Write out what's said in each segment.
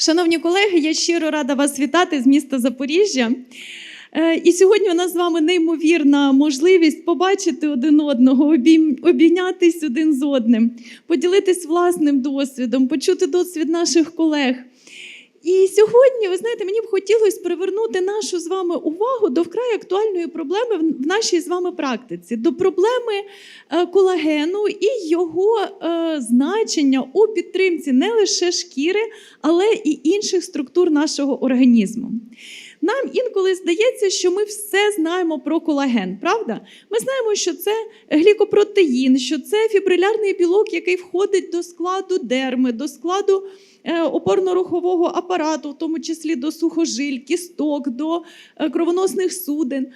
Шановні колеги, я щиро рада вас вітати з міста Запоріжжя. Е, І сьогодні у нас з вами неймовірна можливість побачити один одного, обійнятись один з одним, поділитись власним досвідом, почути досвід наших колег. І сьогодні, ви знаєте, мені б хотілося привернути нашу з вами увагу до вкрай актуальної проблеми в в нашій з вами практиці, до проблеми е, колагену і його е, значення у підтримці не лише шкіри, але і інших структур нашого організму. Нам інколи здається, що ми все знаємо про колаген, правда? Ми знаємо, що це глікопротеїн, що це фібрилярний білок, який входить до складу дерми, до складу е, опорно-рухового апарату, в тому числі до сухожиль, кісток, до е, кровоносних суден.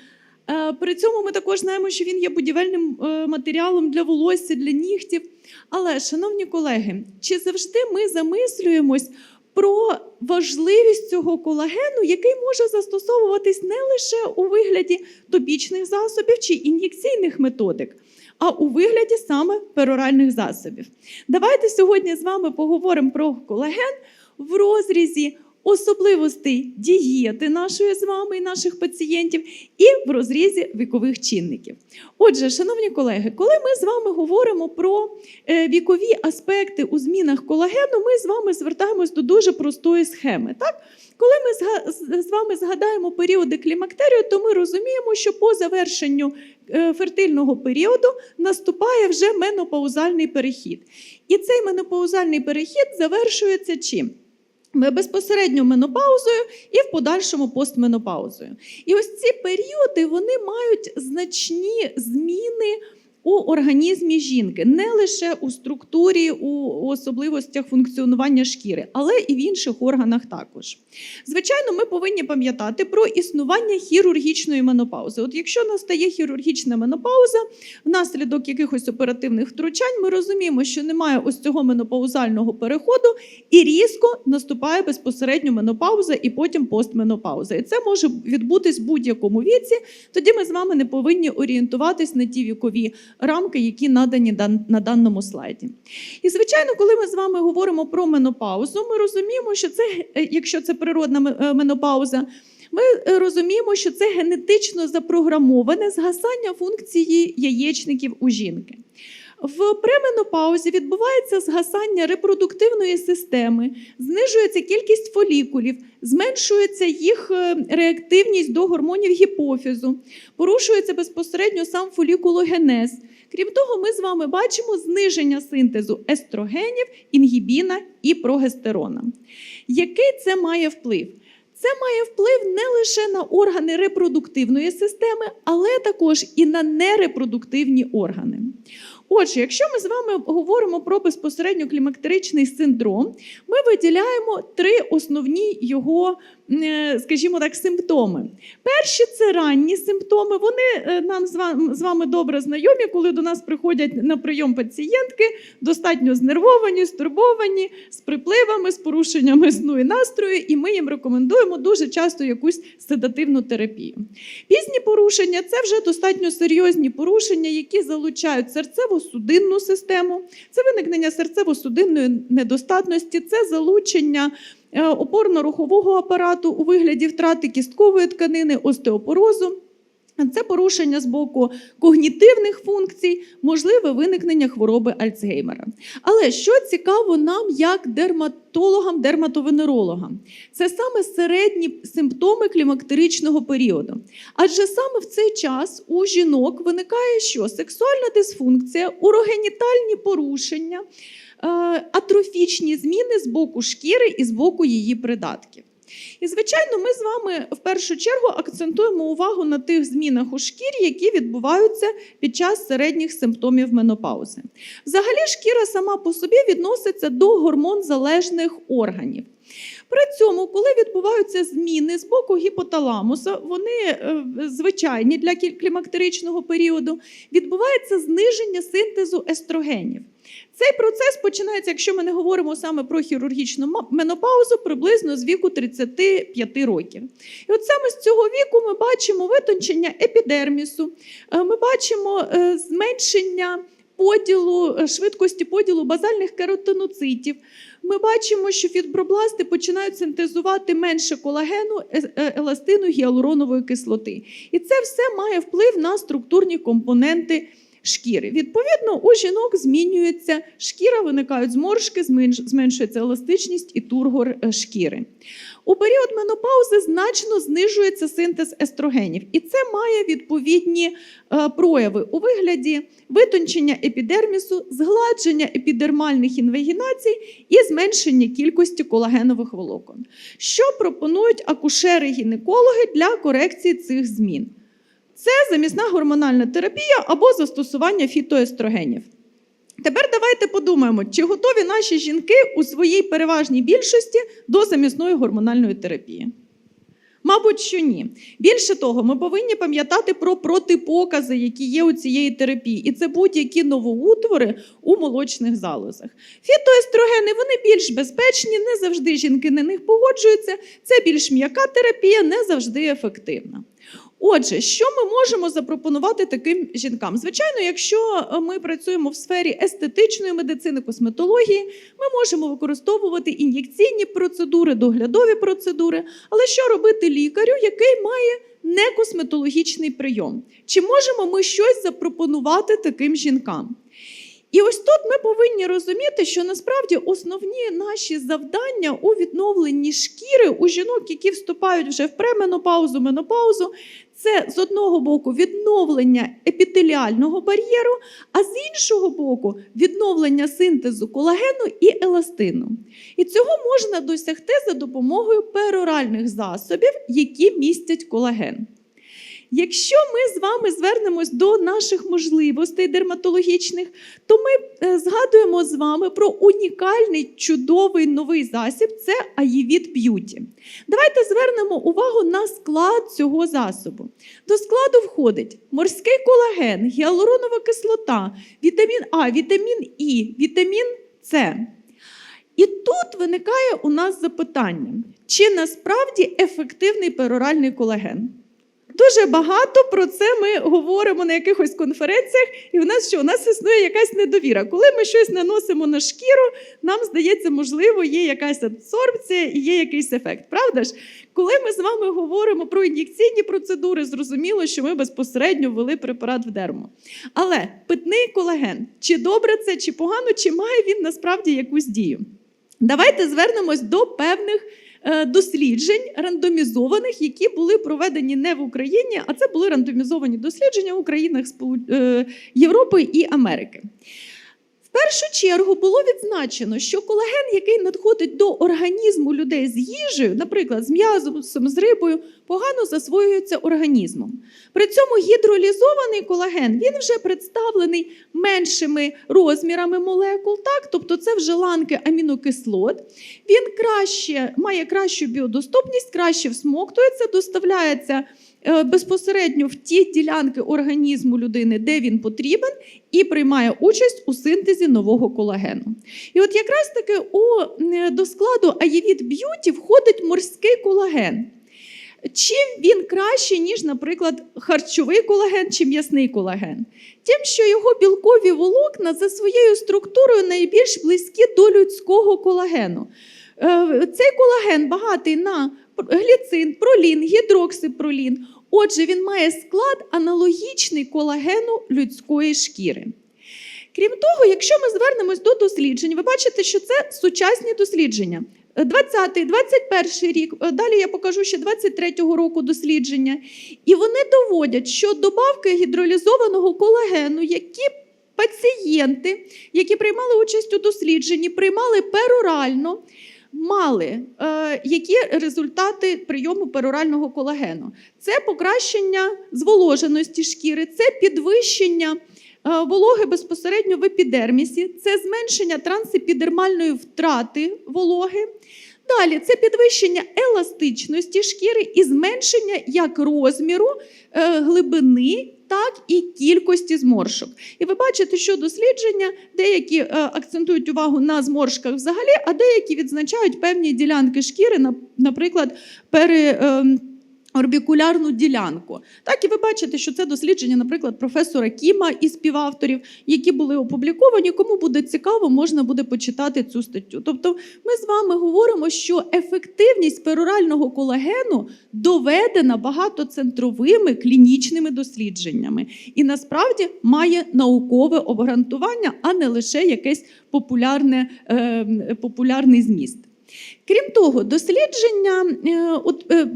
Е, При цьому ми також знаємо, що він є будівельним е, матеріалом для волосся, для нігтів. Але, шановні колеги, чи завжди ми замислюємось про важливість цього колагену, який може застосовуватись не лише у вигляді тобічних засобів чи ін'єкційних методик, а у вигляді саме пероральних засобів? Давайте сьогодні з вами поговоримо про колаген в розрізі особливостей дієти нашої з вами і наших пацієнтів, і в розрізі вікових чинників. Отже, шановні колеги, коли ми з вами говоримо про е, вікові аспекти у змінах колагену, ми з вами звертаємось до дуже простої схеми. Так? Коли ми з- вами згадаємо періоди клімактерію, то ми розуміємо, що по завершенню е, фертильного періоду наступає вже менопаузальний перехід. І цей менопаузальний перехід завершується чим? Безпосередньо менопаузою і в подальшому постменопаузою. І ось ці періоди вони мають значні зміни у організмі жінки, не лише у структурі, у особливостях функціонування шкіри, але і в інших органах також. Звичайно, ми повинні пам'ятати про існування хірургічної менопаузи. От якщо настає хірургічна менопауза, внаслідок якихось оперативних втручань, ми розуміємо, що немає ось цього менопаузального переходу, і різко наступає безпосередньо менопауза і потім постменопауза. І це може відбутись в будь-якому віці. Тоді ми з вами не повинні орієнтуватись на ті вікові рамки, які надані на даному слайді. І звичайно, коли ми з вами говоримо про менопаузу, ми розуміємо, що це, е, якщо це природна е, менопауза, ми е, розуміємо, що це генетично запрограмоване згасання функції яєчників у жінки. В пременопаузі відбувається згасання репродуктивної системи, знижується кількість фолікулів, зменшується їх е, реактивність до гормонів гіпофізу, порушується безпосередньо сам фолікулогенез. Крім того, ми з вами бачимо зниження синтезу естрогенів, інгібіна і прогестерона. Який це має вплив? Це має вплив не лише на органи репродуктивної системи, але також і на нерепродуктивні органи. Отже, якщо ми з вами говоримо про безпосередньо клімактеричний синдром, ми виділяємо три основні його, скажімо так, симптоми. Перші це ранні симптоми. Вони е, нам з вами, добре знайомі, коли до нас приходять на прийом пацієнтки, достатньо знервовані, стурбовані, з припливами, з порушеннями сну і настрою, і ми їм рекомендуємо дуже часто якусь седативну терапію. Пізні порушення це вже достатньо серйозні порушення, які залучають серцево-судинну систему, це виникнення серцево-судинної недостатності, це залучення е, опорно-рухового апарату у вигляді втрати кісткової тканини, остеопорозу. Це порушення з боку когнітивних функцій, можливе виникнення хвороби Альцгеймера. Але що цікаво нам, як дерматологам, дерматовенерологам, це саме середні симптоми клімактеричного періоду. Адже саме в цей час у жінок виникає що? Сексуальна дисфункція, урогенітальні порушення, е, атрофічні зміни з боку шкіри і з боку її придатків. І, звичайно, ми з вами в першу чергу акцентуємо увагу на тих змінах у шкірі, які відбуваються під час середніх симптомів менопаузи. Взагалі, шкіра сама по собі відноситься до гормон залежних органів. При цьому, коли відбуваються зміни з боку гіпоталамуса, вони е, звичайні для клімактеричного періоду, відбувається зниження синтезу естрогенів. Цей процес починається, якщо ми не говоримо саме про хірургічну менопаузу, приблизно з віку 35 років. І от саме з цього віку ми бачимо витончення епідермісу, е, ми бачимо е, зменшення поділу, е, швидкості поділу базальних кератиноцитів. Ми бачимо, що фібробласти починають синтезувати менше колагену, е- е- еластину, гіалуронової кислоти. І це все має вплив на структурні компоненти шкіри. Відповідно, у жінок змінюється шкіра, виникають зморшки, зменшується еластичність і тургор шкіри. У період менопаузи значно знижується синтез естрогенів, і це має відповідні е, прояви у вигляді витончення епідермісу, згладження епідермальних інвагінацій і зменшення кількості колагенових волокон. Що пропонують акушери-гінекологи для корекції цих змін? Це замісна гормональна терапія або застосування фітоестрогенів. Тепер давайте подумаємо, чи готові наші жінки у своїй переважній більшості до замісної гормональної терапії. Мабуть, що ні. Більше того, ми повинні пам'ятати про протипокази, які є у цієї терапії, і це будь-які новоутвори у молочних залозах. Фітоестрогени вони більш безпечні, не завжди жінки на них погоджуються. Це більш м'яка терапія, не завжди ефективна. Отже, що ми можемо запропонувати таким жінкам? Звичайно, якщо е, ми працюємо в сфері естетичної медицини, косметології, ми можемо використовувати ін'єкційні процедури, доглядові процедури. Але що робити лікарю, який має некосметологічний прийом? Чи можемо ми щось запропонувати таким жінкам? І ось тут ми повинні розуміти, що насправді основні наші завдання у відновленні шкіри у жінок, які вступають вже в пременопаузу, менопаузу, це з одного боку відновлення епітеліального бар'єру, а з іншого боку відновлення синтезу колагену і еластину. І цього можна досягти за допомогою пероральних засобів, які містять колаген. Якщо ми з вами звернемось до наших можливостей дерматологічних, то ми е, згадуємо з вами про унікальний чудовий новий засіб це Аєвіт Б'юті. Давайте звернемо увагу на склад цього засобу. До складу входить морський колаген, гіалуронова кислота, вітамін А, вітамін І, вітамін С. І тут виникає у нас запитання: чи насправді ефективний пероральний колаген? Дуже багато про це ми говоримо на якихось конференціях, і в нас що? У нас існує якась недовіра. Коли ми щось наносимо на шкіру, нам здається, можливо, є якась абсорбція і є якийсь ефект. Правда ж? Коли ми з вами говоримо про ін'єкційні процедури, зрозуміло, що ми безпосередньо ввели препарат в дермо. Але питний колаген, чи добре це, чи погано, чи має він насправді якусь дію? Давайте звернемось до певних досліджень рандомізованих, які були проведені не в Україні, а це були рандомізовані дослідження в країнах е, Європи і Америки. В першу чергу було відзначено, що колаген, який надходить до організму людей з їжею, наприклад, з м'язом, з рибою, погано засвоюється організмом. При цьому гідролізований колаген він вже представлений меншими розмірами молекул, так? тобто це вже ланки амінокислот. Він краще має кращу біодоступність, краще всмоктується, доставляється е, безпосередньо в ті ділянки організму людини, де він потрібен, і приймає участь у синтезі нового колагену. І от якраз таки у, е, до складу Аєвіт Б'юті входить морський колаген. Чим він краще, ніж, наприклад, харчовий колаген чи м'ясний колаген? Тим, що його білкові волокна за своєю структурою найбільш близькі до людського колагену. Е, Цей колаген багатий на гліцин, пролін, гідроксипролін. Отже, він має склад аналогічний колагену людської шкіри. Крім того, якщо ми звернемось до досліджень, ви бачите, що це сучасні дослідження. 20-й, 21 рік, е, далі я покажу ще 23-го року дослідження. І вони доводять, що добавки гідролізованого колагену, які пацієнти, які приймали участь у дослідженні, приймали перорально, мали е, які результати прийому перорального колагену. Це покращення зволоженості шкіри, це підвищення. Е, Вологи безпосередньо в епідермісі, це зменшення трансепідермальної втрати вологи. Далі це підвищення еластичності шкіри і зменшення як розміру, е, глибини, так і кількості зморшок. І ви бачите, що дослідження деякі е, акцентують увагу на зморшках взагалі, а деякі відзначають певні ділянки шкіри, наприклад, пере. Орбікулярну ділянку. Так, і ви бачите, що це дослідження, наприклад, професора Кіма і співавторів, які були опубліковані. Кому буде цікаво, можна буде почитати цю статтю. Тобто, ми з вами говоримо, що ефективність перорального колагену доведена багатоцентровими клінічними дослідженнями і насправді має наукове обґрунтування, а не лише якесь популярне, е, популярний зміст. Крім того, дослідження, е, от, е,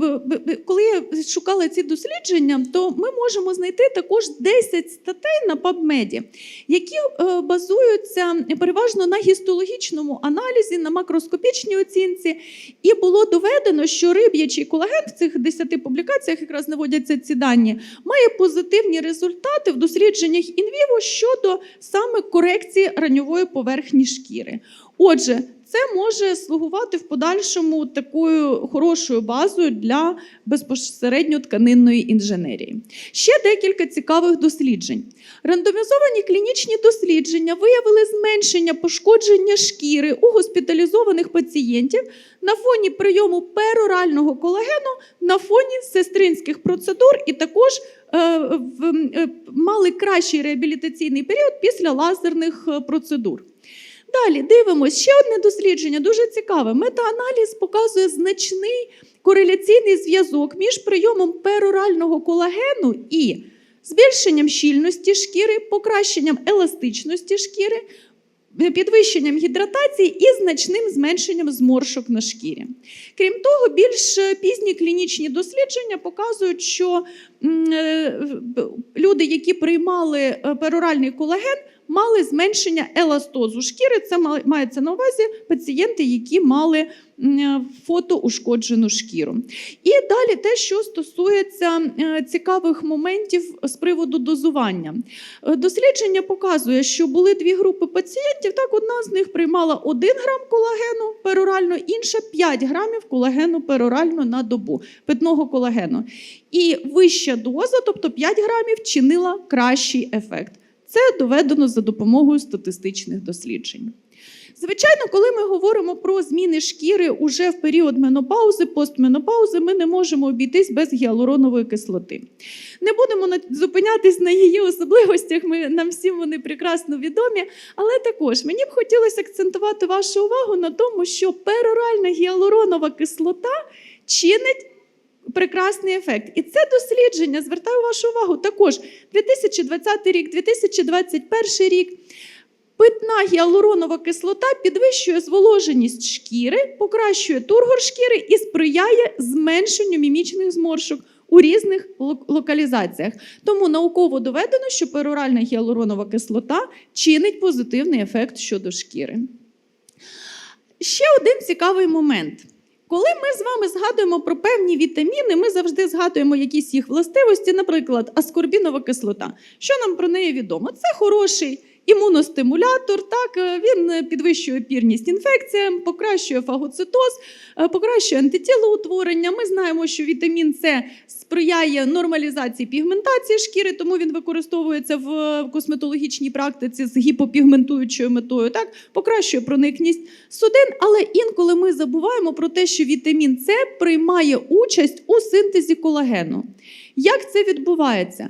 коли я шукала ці дослідження, то ми можемо знайти також 10 статей на PubMed, які е, базуються переважно на гістологічному аналізі, на макроскопічній оцінці. І було доведено, що риб'ячий колаген в цих 10 публікаціях якраз наводяться ці дані, має позитивні результати в дослідженнях інвіво щодо саме корекції раньової поверхні шкіри. Отже, це може слугувати в подальшому такою хорошою базою для безпосередньо тканинної інженерії. Ще декілька цікавих досліджень. Рандомізовані клінічні дослідження виявили зменшення пошкодження шкіри у госпіталізованих пацієнтів на фоні прийому перорального колагену на фоні сестринських процедур і також е, е, мали кращий реабілітаційний період після лазерних е, процедур. Далі дивимось ще одне дослідження, дуже цікаве. Метааналіз показує значний кореляційний зв'язок між прийомом перорального колагену і збільшенням щільності шкіри, покращенням еластичності шкіри, підвищенням гідратації і значним зменшенням зморшок на шкірі. Крім того, більш пізні клінічні дослідження показують, що е, люди, які приймали е, пероральний колаген, мали зменшення еластозу шкіри. Це мається на увазі пацієнти, які мали фотоушкоджену шкіру. І далі те, що стосується е, цікавих моментів з приводу дозування. Е, Дослідження показує, що були дві групи пацієнтів. Так, одна з них приймала 1 грам колагену перорально, інша 5 грамів колагену перорально на добу, питного колагену. І вища доза, тобто 5 грамів, чинила кращий ефект. Це доведено за допомогою статистичних досліджень. Звичайно, коли ми говоримо про зміни шкіри уже в період менопаузи, постменопаузи, ми не можемо обійтись без гіалуронової кислоти. Не будемо зупинятись на її особливостях, ми, нам всім вони прекрасно відомі. Але також мені б хотілося акцентувати вашу увагу на тому, що пероральна гіалуронова кислота чинить прекрасний ефект. І це дослідження, звертаю вашу увагу, також 2020 рік, 2021 рік. Питна гіалуронова кислота підвищує зволоженість шкіри, покращує тургор шкіри і сприяє зменшенню мімічних зморшок у різних локалізаціях. Тому науково доведено, що пероральна гіалуронова кислота чинить позитивний ефект щодо шкіри. Ще один цікавий момент. Коли ми з вами згадуємо про певні вітаміни, ми завжди згадуємо якісь їх властивості, наприклад, аскорбінова кислота. Що нам про неї відомо? Це хороший імуностимулятор, так, е, він е, підвищує опірність інфекціям, покращує фагоцитоз, е, покращує антитілоутворення. Ми знаємо, що вітамін С сприяє нормалізації пігментації шкіри, тому він використовується в косметологічній практиці з гіпопігментуючою метою, так, покращує проникність судин, але інколи ми забуваємо про те, що вітамін С приймає участь у синтезі колагену. Як це відбувається?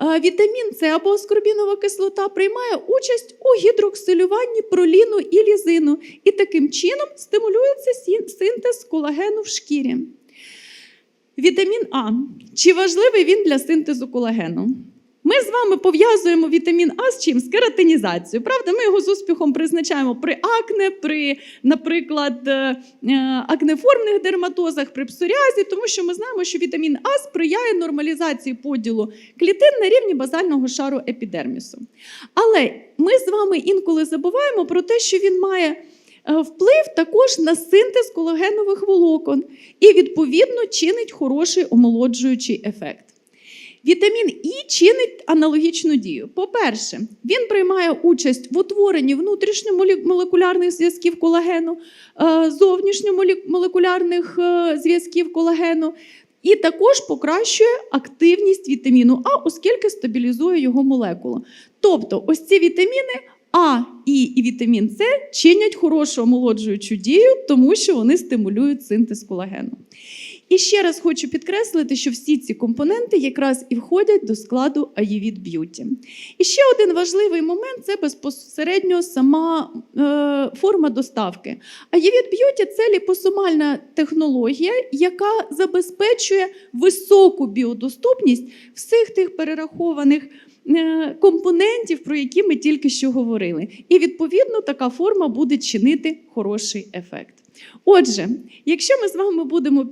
Вітамін С або аскорбінова кислота приймає участь у гідроксилюванні проліну і лізину, і таким чином стимулюється синтез колагену в шкірі. Вітамін А. Чи важливий він для синтезу колагену? Ми з вами пов'язуємо вітамін А з чим? З кератинізацією. Правда, ми його з успіхом призначаємо при акне, при, наприклад, е, е, акнеформних дерматозах, при псоріазі, тому що ми знаємо, що вітамін А сприяє нормалізації поділу клітин на рівні базального шару епідермісу. Але ми з вами інколи забуваємо про те, що він має е, вплив також на синтез колагенових волокон і, відповідно, чинить хороший омолоджуючий ефект. Вітамін І чинить аналогічну дію. По-перше, він приймає участь в утворенні внутрішньомолекулярних зв'язків колагену, е, зовнішньомолекулярних е, зв'язків колагену, і також покращує активність вітаміну А, оскільки стабілізує його молекулу. Тобто, ось ці вітаміни А, І і вітамін С чинять хорошу омолоджуючу дію, тому що вони стимулюють синтез колагену. І ще раз хочу підкреслити, що всі ці компоненти якраз і входять до складу Ayurved Beauty. І ще один важливий момент це безпосередньо сама е, форма доставки. Ayurved Beauty – це ліпосомальна технологія, яка забезпечує високу біодоступність всіх тих перерахованих е, компонентів, про які ми тільки що говорили. І відповідно така форма буде чинити хороший ефект. Отже, якщо ми з вами будемо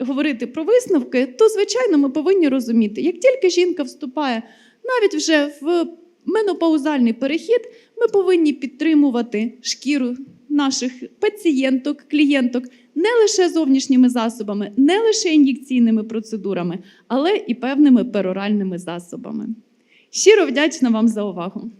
говорити про висновки, то звичайно ми повинні розуміти, як тільки жінка вступає навіть вже в менопаузальний перехід, ми повинні підтримувати шкіру наших пацієнток, клієнток не лише зовнішніми засобами, не лише ін'єкційними процедурами, але і певними пероральними засобами. Щиро вдячна вам за увагу.